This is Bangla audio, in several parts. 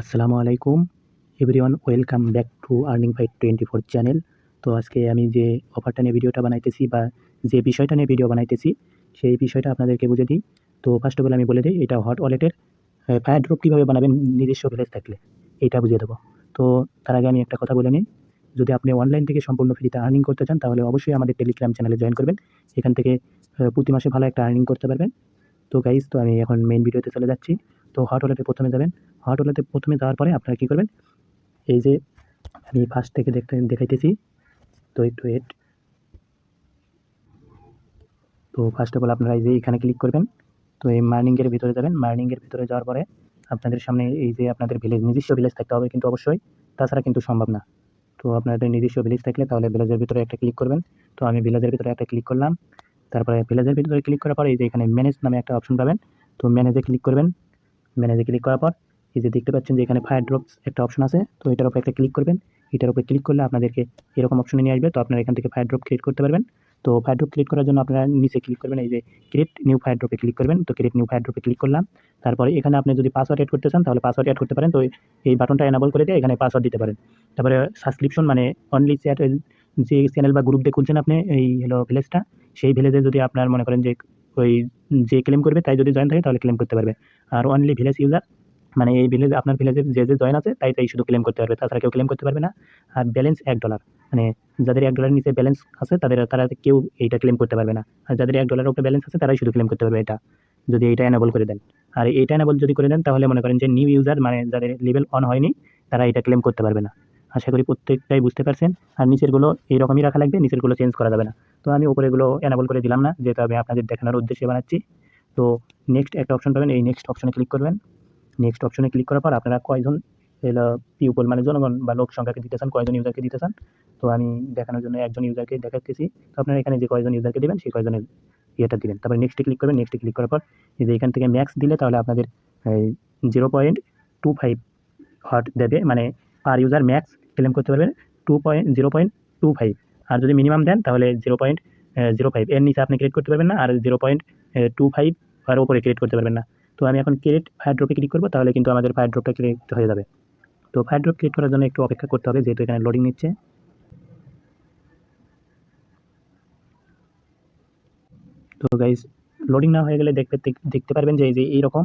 আসসালামু আলাইকুম। Everyone, welcome back to earning fight twenty four channel. তো আজকে আমি যে অফারটা নিয়ে ভিডিওটা বানাইতেছি বা যে বিষয়টা নিয়ে ভিডিও বানাইতেছি, সেই বিষয়টা আপনাদেরকে বুঝে দিই। তো ফার্স্ট অফ অল আমি বলে দিই, এটা হট ওয়ালেটের ফায়ার ড্রপ কীভাবে বানাবেন, নিজস্ব ভিলেজ থাকলে এটা বুঝিয়ে দেবো। তো তার আগে আমি একটা কথা বলে নিই, যদি আপনি অনলাইন থেকে সম্পূর্ণ ফ্রিতে আর্নিং করতে চান, তাহলে অবশ্যই আমাদের টেলিগ্রাম চ্যানেলে জয়েন করবেন। এখান থেকে প্রতি মাসে ভালো একটা আর্নিং করতে পারবেন। তো গাইজ তো আমি এখন মেন ভিডিওতে চলে যাচ্ছি। তো হট ওয়ালেটে প্রথমে যাবেন হট ওয়ালেটে প্রথমে যাওয়ার পরে আপনারা কী করবেন? এই যে আমি ফার্স্ট থেকে দেখতে, দেখাইতেছি। তো একটু ওয়েট তো ফার্স্ট অফ অল আপনারা এই যে এখানে ক্লিক করবেন। তো এই মার্নিংয়ের ভিতরে যাবেন। মার্নিংয়ের ভিতরে যাওয়ার পরে আপনাদের সামনে এই যে আপনাদের ভিলেজ নিজস্ব ভিলেজ থাকতে হবে কিন্তু অবশ্যই। তাছাড়া কিন্তু সম্ভব না। তো আপনাদের নিজস্ব ভিলেজ থাকলে তাহলে ভিলেজের ভিতরে একটা ক্লিক করবেন। তো আমি ভিলেজের ভিতরে একটা ক্লিক করলাম। তারপরে ভিলেজের ভিতরে ক্লিক করার পরে এই যে এখানে ম্যানেজ নামে একটা অপশন পাবেন। তো ম্যানেজে ক্লিক করবেন। ম্যানেজে ক্লিক করার পর এই যে দেখতে পাচ্ছেন যে এখানে ফায়ার ড্রপস একটা অপশন আছে, তো এটার উপরে একটা ক্লিক করবেন। এটার উপরে ক্লিক করলে আপনাদেরকে এরকম অপশনে নিয়ে আসবে, তো আপনারা এখান থেকে ফায়ার ড্রপ ক্রিয়েট করতে পারবেন। তো ফায়ার ড্রপ ক্রিয়েট করার জন্য আপনারা নিচে ক্লিক করবেন, এই যে ক্রিয়েট নিউ ফায়ার ড্রপে ক্লিক করবেন। তো ক্রিয়েট নিউ ফায়ার ড্রপে ক্লিক করলাম। তারপরে এখানে আপনি যদি পাসওয়ার্ড অ্যাড করতে চান, তাহলে পাসওয়ার্ড অ্যাড করতে পারেন। তো এই বাটনটা এনাবল করে দিয়ে এখানে পাসওয়ার্ড দিতে পারেন। তারপরে সাবস্ক্রিপশন মানে অনলি চ্যাট যে চ্যানেল বা গ্রুপ দিয়ে খুলছেন আপনি, এই হলো ভিলেজটা সেই ভিলেজে যদি আপনার মনে করেন যে ওই যে ক্লেম করবে, তাই যদি জয়েন থাকে, তাহলে ক্লেম করতে পারবে। আর অনলি ভিলেজ ইউজার মানে এই ভিলেজ আপনার ভিলেজের যে যে জয়েন আছে, তাই তাই শুধু ক্লেম করতে পারবে। তাছাড়া কেউ ক্লেম করতে পারবে না। আর ব্যালেন্স এক ডলার মানে যাদের এক ডলারের নিচে ব্যালেন্স আছে, তাদের, তারা কেউ এইটা ক্লেম করতে পারবে না। আর যাদের এক ডলারের উপরে ব্যালেন্স আছে, তারাই শুধু ক্লেম করতে পারবে এটা। যদি এইটা এনেবল করে দেন। আর এইটা এনেবল যদি করে দেন, তাহলে মনে করেন যে নিউ ইউজার মানে যাদের লেভেল অন হয়নি, তারা এটা ক্লেম করতে পারবে না। আশা করি প্রত্যেকটাই বুঝতে পারছেন। আর নিচেরগুলো এইরকমই রাখা লাগবে, নিচেরগুলো চেঞ্জ করা যাবে না। তো আমি উপরেগুলো এনেবল করে দিলাম না যেহেতু আমি আপনাদের দেখানোর উদ্দেশ্যে বানাচ্ছি। তো নেক্সট একটা অপশন পাবেন। এই নেক্সট অপশনে ক্লিক করবেন। নেক্সট অপশনে ক্লিক করার পর আপনারা কয়জন পিউপল মানে জনগণ বা লোক সংখ্যাকে দিতে চান কয়জন ইউজারকে দিতে চান তো আমি দেখানোর জন্য একজন ইউজারকে দেখাচ্ছি। তো আপনারা এখানে যে কয়জন ইউজারকে দেবেন, সেই কয়জনের ইয়েটা দিবেন। তারপর নেক্সটে ক্লিক করবেন নেক্সটে ক্লিক করার পর যে এখান থেকে ম্যাক্স দিলে তাহলে আপনাদের zero point two five hot দেবে। মানে পার ইউজার ম্যাক্স ক্লেম করতে পারবেন two point zero point two five আর যদি মিনিমাম দেন, তাহলে জিরো পয়েন্ট জিরো ফাইভ এর নিচে আপনি ক্রিয়েট করতে পারবেন না, আর জিরো পয়েন্ট টু ফাইভ আর ওপরে ক্রিয়েট করতে পারবেন না। তো আমি এখন ক্রিয়েট ফায়ার ড্রপে ক্লিক করব, তাহলে কিন্তু আমাদের ফায়ার ড্রপটা ক্রিয়েট হয়ে যাবে। তো ফায়ার ড্রপ ক্রিয়েট করার জন্য একটু অপেক্ষা করতে হবে, যেহেতু এখানে লোডিং নিচ্ছে। তো গাইজ লোডিং না হয়ে গেলে দেখতে দেখতে পারবেন যে এই যে এইরকম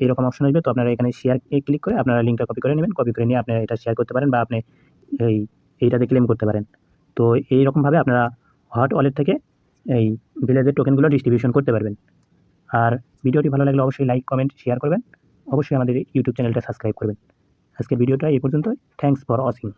এইরকম অপশন আসবে। তো আপনারা এখানে শেয়ার ক্লিক করে আপনারা লিঙ্কটা কপি করে নেবেন। কপি করে নিয়ে আপনারা এটা শেয়ার করতে পারেন বা আপনি এই, এইটাতে ক্লেম করতে পারেন। তো এইরকমভাবে আপনারা হট ওয়ালেট থেকে এই ভিলেজের টোকেনগুলো ডিস্ট্রিবিউশন করতে পারবেন। আর ভিডিওটি ভালো লাগলে অবশ্যই লাইক, কমেন্ট শেয়ার করবেন। অবশ্যই আমাদের ইউটিউব চ্যানেলটা সাবস্ক্রাইব করবেন। আজকের ভিডিওটা এই পর্যন্ত থ্যাংকস ফর ওয়াচিং